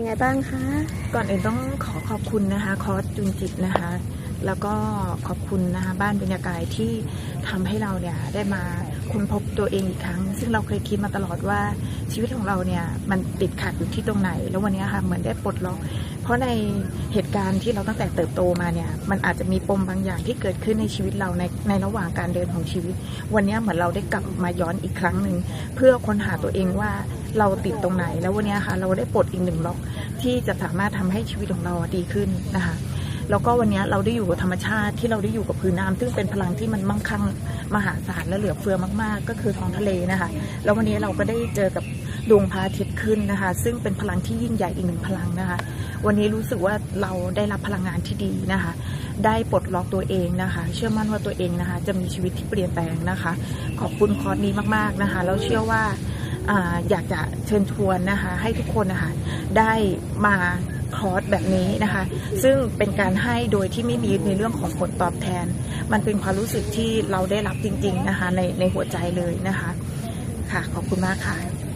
ยังไงบ้างคะ ก่อนอื่นต้องขอขอบคุณนะคะ คอสจุนจิตนะคะ แล้วก็ขอบคุณนะคะบ้านบรรยากาศที่ทำให้เราเนี่ยได้มาค้นพบตัวเองอีกครั้ง ซึ่งเราเคยคิดมาตลอดว่าชีวิตของเราเนี่ยมันติดขัดอยู่ที่ตรงไหน แล้ววันนี้ค่ะเหมือนได้ปลดล็อก เพราะในเหตุการณ์ที่เราตั้งแต่เติบโตมาเนี่ยมันอาจจะมีปมบางอย่างที่เกิดขึ้นในชีวิตเราในในระหว่างการเดินของชีวิต วันนี้เหมือนเราได้กลับมาย้อนอีกครั้งหนึ่งเพื่อค้นหาตัวเองว่าเราติดตรงไหน แล้ววันนี้ค่ะเราได้ปลดอีกหนึ่งล็อกที่จะสามารถทำให้ชีวิตของเราดีขึ้นนะคะ แล้วก็วันนี้เราได้อยู่กับธรรมชาติที่เราได้อยู่กับพื้นน้ำซึ่งเป็นพลังที่มันมั่งคั่งมหาศาลและเหลือเฟือมาก ๆ ก็คือท้องทะเลนะคะ แล้ววันนี้เราก็ได้เจอกับดวงพระอาทิตย์ขึ้นนะคะ ซึ่งเป็นพลังที่ยิ่งใหญ่อีกหนึ่งพลังนะคะ วันนี้รู้สึกว่าเราได้รับพลังงานที่ดีนะคะ ได้ปลดล็อกตัวเองนะคะ เชื่อมั่นว่าตัวเองนะคะ จะมีชีวิตที่เปลี่ยนแปลงนะคะ ขอบคุณคอร์สนี้มากๆนะคะแล้วเชื่อว่าอ่าอยากจะเชิญชวนนะคะ ให้ทุกคนนะคะได้มา คอร์สแบบนี้นะคะ ซึ่งเป็นการให้โดยที่ไม่มีในเรื่องของผลตอบแทน มันเป็นความรู้สึกที่เราได้รับจริง ๆนะคะ ในในหัวใจเลยนะคะ ค่ะขอบคุณมากค่ะ